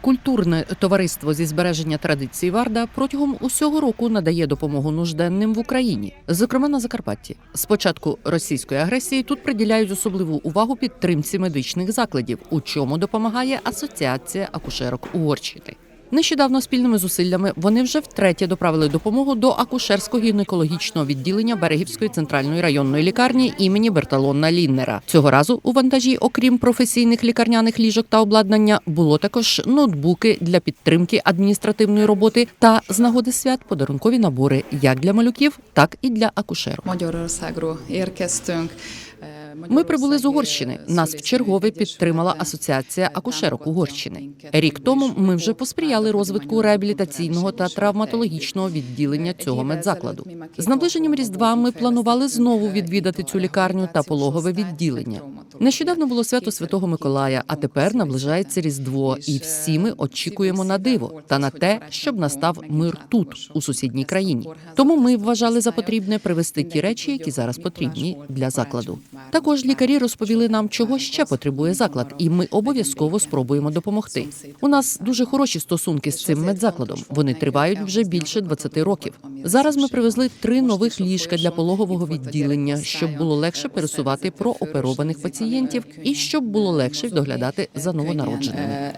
Культурне товариство зі збереження традицій Варда протягом усього року надає допомогу нужденним в Україні, зокрема на Закарпатті. З початку російської агресії тут приділяють особливу увагу підтримці медичних закладів, у чому допомагає Асоціація акушерок Угорщини. Нещодавно спільними зусиллями вони вже втретє доправили допомогу до акушерсько-гінекологічного відділення Берегівської центральної районної лікарні імені Берталона Ліннера. Цього разу у вантажі, окрім професійних лікарняних ліжок та обладнання, було також ноутбуки для підтримки адміністративної роботи та з нагоди свят подарункові набори як для малюків, так і для акушерок. Ми прибули з Угорщини. Нас вчергове підтримала асоціація акушерок Угорщини. Рік тому ми вже посприяли розвитку реабілітаційного та травматологічного відділення цього медзакладу. З наближенням різдва ми планували знову відвідати цю лікарню та пологове відділення. Нещодавно було свято Святого Миколая, а тепер наближається Різдво, і всі ми очікуємо на диво та на те, щоб настав мир тут, у сусідній країні. Тому ми вважали за потрібне привезти ті речі, які зараз потрібні для закладу. Також лікарі розповіли нам, чого ще потребує заклад, і ми обов'язково спробуємо допомогти. У нас дуже хороші стосунки з цим медзакладом. Вони тривають вже більше 20 років. Зараз ми привезли три нових ліжка для пологового відділення, щоб було легше пересувати прооперованих пацієнтів і щоб було легше доглядати за новонародженими.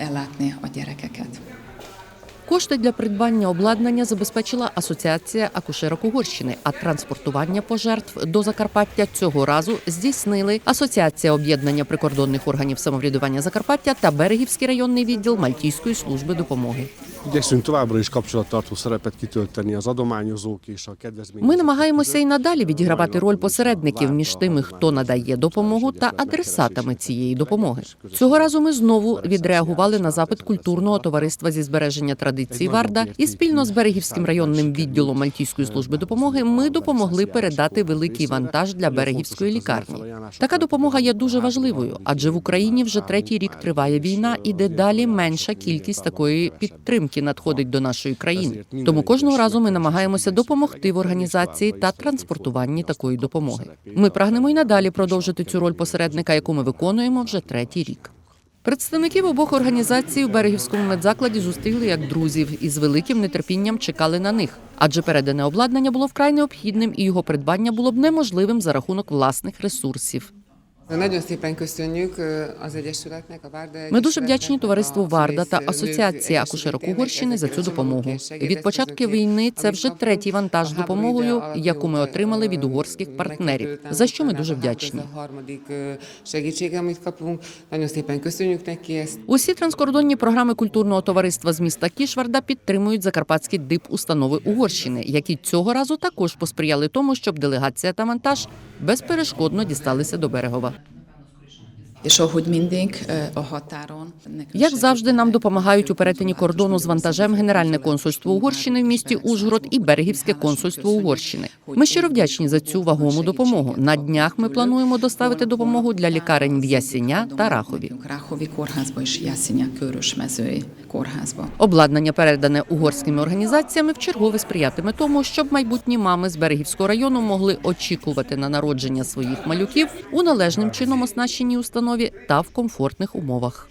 Кошти для придбання обладнання забезпечила Асоціація акушерок Угорщини, а транспортування пожертв до Закарпаття цього разу здійснили Асоціація об'єднання прикордонних органів самоврядування Закарпаття та Берегівський районний відділ Мальтійської служби допомоги. Igyekszünk továbbra is kapcsolattartó szerepet kitölteni az adományozók és a kedvezményezettek Ми намагаємося і надалі відігравати роль посередників між тими, хто надає допомогу, та адресатами цієї допомоги. Цього разу ми знову відреагували на запит культурного товариства зі збереження традицій Варда і спільно з берегівським районним відділом Мальтійської служби допомоги ми допомогли передати великий вантаж для берегівської лікарні. Така допомога є дуже важливою, адже в Україні вже третій рік триває війна, і дедалі менша кількість такої підтримки надходить до нашої країни. Тому кожного разу ми намагаємося допомогти в організації та транспортуванні такої допомоги. Ми прагнемо й надалі продовжити цю роль посередника, яку ми виконуємо вже третій рік. Представників обох організацій у берегівському медзакладі зустріли як друзів і з великим нетерпінням чекали на них, адже передане обладнання було вкрай необхідним і його придбання було б неможливим за рахунок власних ресурсів. Ми дуже вдячні товариству Варда та Асоціації акушерок Угорщини за цю допомогу. Від початку війни це вже третій вантаж допомогою, яку ми отримали від угорських партнерів. За що ми дуже вдячні. Усі транскордонні програми культурного товариства з міста Кішварда підтримують закарпатські дип установи Угорщини, які цього разу також посприяли тому, щоб делегація та монтаж безперешкодно дісталися до берегова. Як завжди, нам допомагають у перетині кордону з вантажем Генеральне консульство Угорщини в місті Ужгород і Берегівське консульство Угорщини. Ми щиро вдячні за цю вагому допомогу. На днях ми плануємо доставити допомогу для лікарень в Ясіня та Рахові. Обладнання, передане угорськими організаціями, вчергове сприятиме тому, щоб майбутні мами з Берегівського району могли очікувати на народження своїх малюків у належним чином оснащеній установі та в комфортних умовах.